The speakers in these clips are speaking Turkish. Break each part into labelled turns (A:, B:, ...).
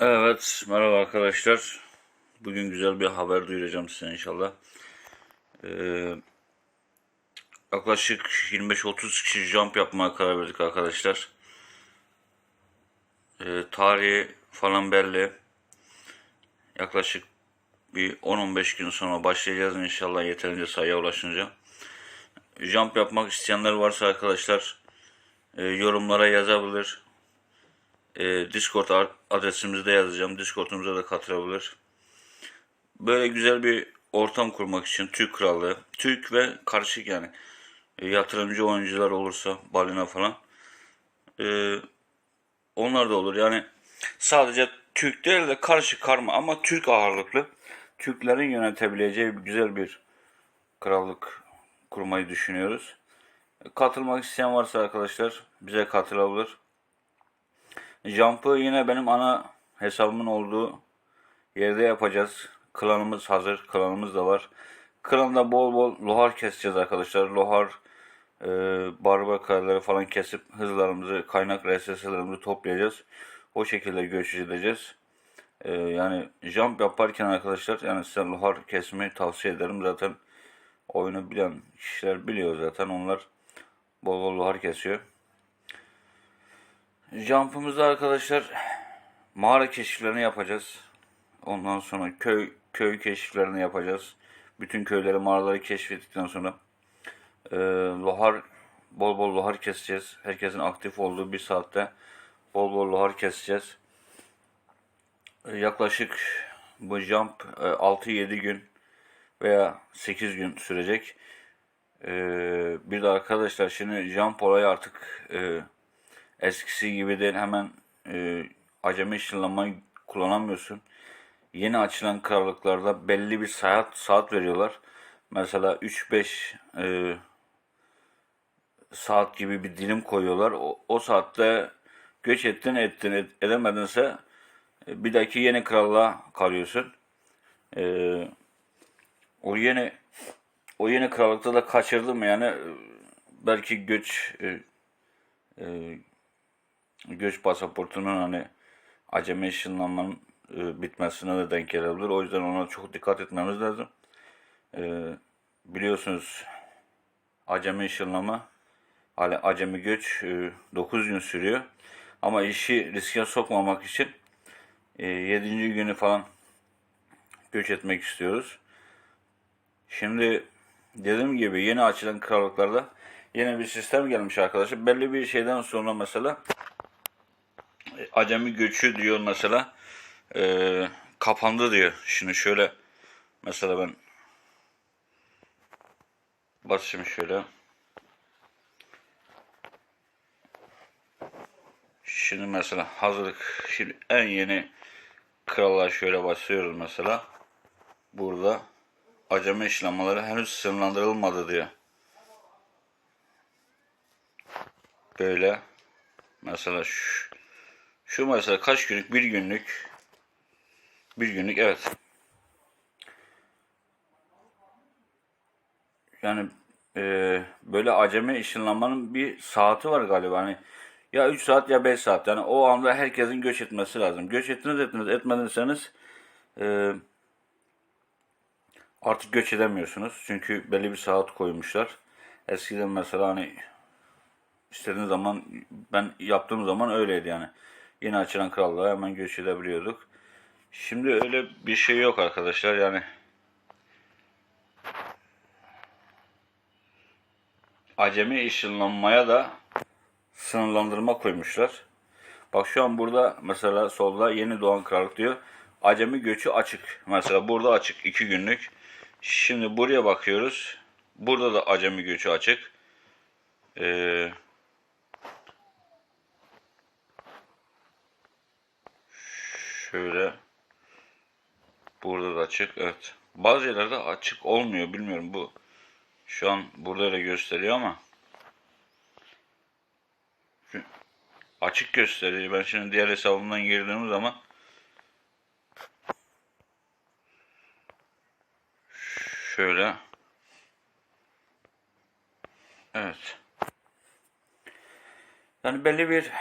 A: Evet, merhaba arkadaşlar. Bugün güzel bir haber duyuracağım size inşallah. Ee, yaklaşık 25-30 kişi jump yapmaya karar verdik arkadaşlar. Ee, tarihi falan belli. Yaklaşık bir 10-15 gün sonra başlayacağız inşallah yeterince sayıya ulaşınca. Jump yapmak isteyenler varsa arkadaşlar e, yorumlara yazabilir. E, Discord ar- adresimizi de yazacağım. Discord'umuza da katılabilir. Böyle güzel bir ortam kurmak için Türk Krallığı, Türk ve karışık yani e, yatırımcı oyuncular olursa balina falan e, onlar da olur. Yani sadece Türk değil de karışık karma ama Türk ağırlıklı Türklerin yönetebileceği güzel bir krallık kurmayı düşünüyoruz. Katılmak isteyen varsa arkadaşlar bize katılabilir. Jump'ı yine benim ana hesabımın olduğu yerde yapacağız. Klanımız hazır. Klanımız da var. Klanda bol bol lohar keseceğiz arkadaşlar. Lohar, e, barbakaları falan kesip hızlarımızı, kaynak RSS'lerimizi toplayacağız. O şekilde göç edeceğiz. E, yani jump yaparken arkadaşlar yani size lohar kesmeyi tavsiye ederim. Zaten oyunu bilen kişiler biliyor zaten. Onlar bol bol lohar kesiyor. Jump'ımızda arkadaşlar mağara keşiflerini yapacağız. Ondan sonra köy köy keşiflerini yapacağız. Bütün köyleri, mağaraları keşfettikten sonra e, lohar bol bol lohar keseceğiz. Herkesin aktif olduğu bir saatte bol bol lohar keseceğiz. E, yaklaşık bu jump e, 6-7 gün veya 8 gün sürecek. E, bir de arkadaşlar şimdi jump olayı artık e, eskisi gibi değil. Hemen e, acemi ışınlanmayı kullanamıyorsun. Yeni açılan krallıklarda belli bir saat saat veriyorlar. Mesela 3-5 e, saat gibi bir dilim koyuyorlar. O, o saatte göç ettin ettin et, edemedinse e, bir dahaki yeni krallığa kalıyorsun. E, o yeni o yeni krallıkta da kaçırdım yani belki göç e, e, göç pasaportunun hani acemi ışınlanmanın e, bitmesine de denk gelebilir. O yüzden ona çok dikkat etmemiz lazım. E, biliyorsunuz acemi ışınlama hani acemi göç e, 9 gün sürüyor. Ama işi riske sokmamak için e, 7. günü falan göç etmek istiyoruz. Şimdi dediğim gibi yeni açılan krallıklarda yeni bir sistem gelmiş arkadaşlar. Belli bir şeyden sonra mesela acemi göçü diyor mesela e, kapandı diyor. Şimdi şöyle mesela ben basayım şöyle. Şimdi mesela hazırlık şimdi en yeni krallar şöyle basıyoruz mesela. Burada acemi işlemleri henüz sınırlandırılmadı diyor. Böyle mesela şu, şu mesela kaç günlük? Bir günlük. Bir günlük evet. Yani e, böyle acemi ışınlanmanın bir saati var galiba. Hani ya 3 saat ya 5 saat. Yani o anda herkesin göç etmesi lazım. Göç ettiniz ettiniz etmediyseniz e, artık göç edemiyorsunuz. Çünkü belli bir saat koymuşlar. Eskiden mesela hani istediğiniz zaman ben yaptığım zaman öyleydi yani. Yeni açılan krallığa hemen göç edebiliyorduk. Şimdi öyle bir şey yok arkadaşlar yani. Acemi ışınlanmaya da sınırlandırma koymuşlar. Bak şu an burada mesela solda yeni doğan krallık diyor. Acemi göçü açık. Mesela burada açık 2 günlük. Şimdi buraya bakıyoruz. Burada da acemi göçü açık. Ee, şöyle burada da açık. Evet. Bazı yerlerde açık olmuyor. Bilmiyorum bu. Şu an burada öyle gösteriyor ama açık gösteriyor. Ben şimdi diğer hesabımdan girdiğim zaman şöyle evet yani belli bir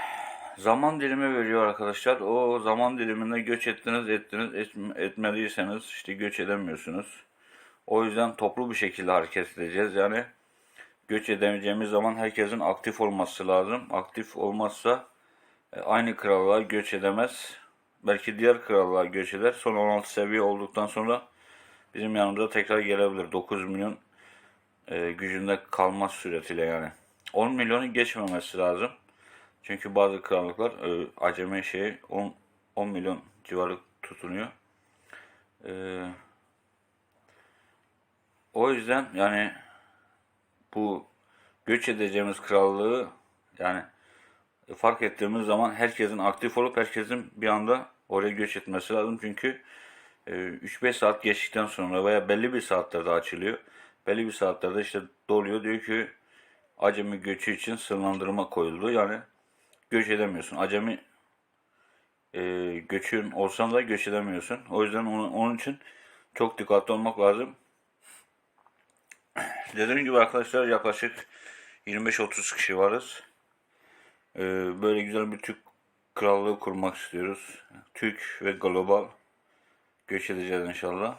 A: zaman dilimi veriyor arkadaşlar. O zaman diliminde göç ettiniz, ettiniz, etm- etmediyseniz işte göç edemiyorsunuz. O yüzden toplu bir şekilde hareket edeceğiz. Yani göç edemeyeceğimiz zaman herkesin aktif olması lazım. Aktif olmazsa e, aynı krallığa göç edemez. Belki diğer krallığa göç eder. Son 16 seviye olduktan sonra bizim yanımıza tekrar gelebilir. 9 milyon e, gücünde kalmaz suretiyle yani. 10 milyonu geçmemesi lazım. Çünkü bazı krallıklar e, acemi şey 10, 10 milyon civarı tutunuyor. E, o yüzden yani bu göç edeceğimiz krallığı yani fark ettiğimiz zaman herkesin aktif olup herkesin bir anda oraya göç etmesi lazım. Çünkü e, 3-5 saat geçtikten sonra veya belli bir saatlerde açılıyor. Belli bir saatlerde işte doluyor. Diyor ki acemi göçü için sınırlandırma koyuldu. Yani göç edemiyorsun. Acemi e, göçün olsan da göç edemiyorsun. O yüzden onun, onun için çok dikkatli olmak lazım. Dediğim gibi arkadaşlar yaklaşık 25-30 kişi varız. Ee, böyle güzel bir Türk krallığı kurmak istiyoruz. Türk ve global göç edeceğiz inşallah.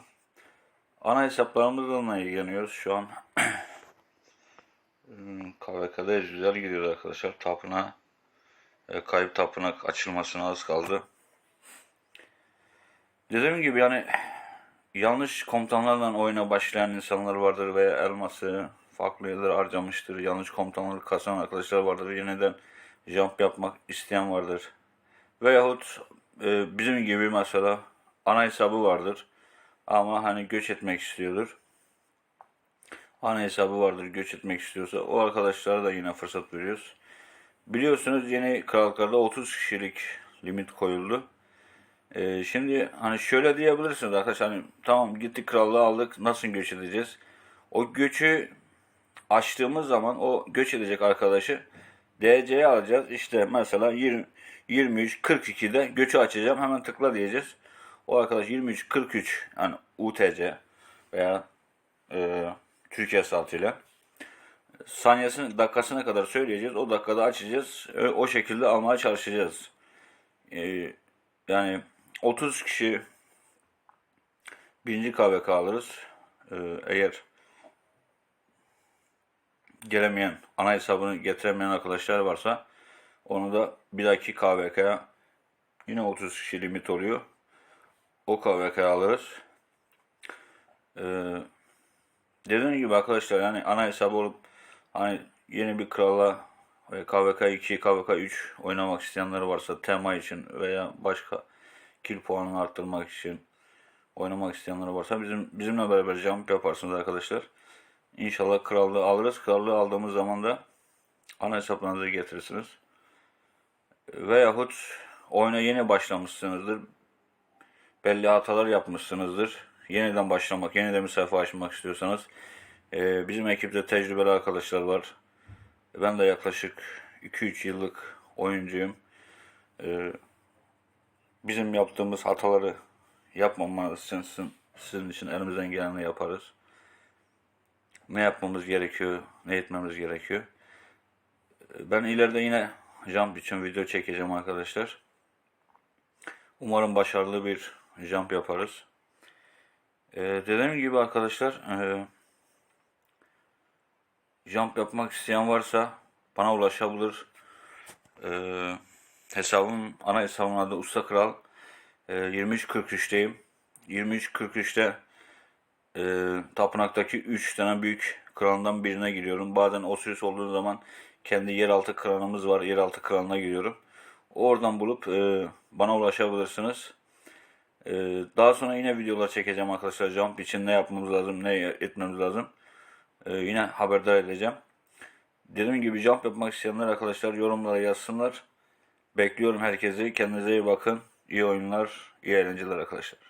A: Ana hesaplarımızla ilgileniyoruz şu an. Hmm, KVK'dayız. Güzel gidiyoruz arkadaşlar. Tapınağa, e, kayıp tapınak açılmasına az kaldı. Dediğim gibi yani yanlış komutanlarla oyuna başlayan insanlar vardır veya elması farklı yerlere harcamıştır. Yanlış komutanları kasan arkadaşlar vardır. Yeniden jump yapmak isteyen vardır. Veyahut e, bizim gibi mesela ana hesabı vardır. Ama hani göç etmek istiyordur. Ana hesabı vardır göç etmek istiyorsa o arkadaşlara da yine fırsat veriyoruz. Biliyorsunuz yeni krallıklarda 30 kişilik limit koyuldu. Ee, şimdi hani şöyle diyebilirsiniz arkadaşlar hani tamam gittik krallığı aldık nasıl göç edeceğiz? O göçü açtığımız zaman o göç edecek arkadaşı DC'ye alacağız. İşte mesela 20, 23 42'de göçü açacağım hemen tıkla diyeceğiz. O arkadaş 23 43 yani UTC veya e, Türkiye saatiyle saniyesini dakikasına kadar söyleyeceğiz. O dakikada açacağız. O şekilde almaya çalışacağız. E, yani 30 kişi birinci KVK alırız. Ee, eğer gelemeyen, ana hesabını getiremeyen arkadaşlar varsa onu da bir dahaki KVK'ya yine 30 kişi limit oluyor. O KVK'ya alırız. Ee, dediğim gibi arkadaşlar yani ana hesabı olup hani yeni bir krala KVK 2, KVK 3 oynamak isteyenler varsa tema için veya başka kill puanını arttırmak için oynamak isteyenler varsa bizim bizimle beraber jump yaparsınız arkadaşlar. İnşallah krallığı alırız. Krallığı aldığımız zaman da ana hesaplarınızı getirirsiniz. Veyahut oyuna yeni başlamışsınızdır. Belli hatalar yapmışsınızdır. Yeniden başlamak, yeniden bir sayfa açmak istiyorsanız e, bizim ekipte tecrübeli arkadaşlar var. Ben de yaklaşık 2-3 yıllık oyuncuyum. E, bizim yaptığımız hataları yapmamanız için sizin, sizin için elimizden geleni yaparız. Ne yapmamız gerekiyor, ne etmemiz gerekiyor. Ben ileride yine jump için video çekeceğim arkadaşlar. Umarım başarılı bir jump yaparız. Ee, dediğim gibi arkadaşlar e, jump yapmak isteyen varsa bana ulaşabilir. Ee, hesabım ana hesabımın adı Usta Kral. Ee, 23.43'teyim. 23.43'te e, tapınaktaki 3 tane büyük kralından birine giriyorum. Bazen Osiris olduğu zaman kendi yeraltı kralımız var. Yeraltı kralına giriyorum. Oradan bulup e, bana ulaşabilirsiniz. E, daha sonra yine videolar çekeceğim arkadaşlar. Jump için ne yapmamız lazım, ne etmemiz lazım. E, yine haberdar edeceğim. Dediğim gibi jump yapmak isteyenler arkadaşlar yorumlara yazsınlar. Bekliyorum herkesi. Kendinize iyi bakın. İyi oyunlar, iyi eğlenceler arkadaşlar.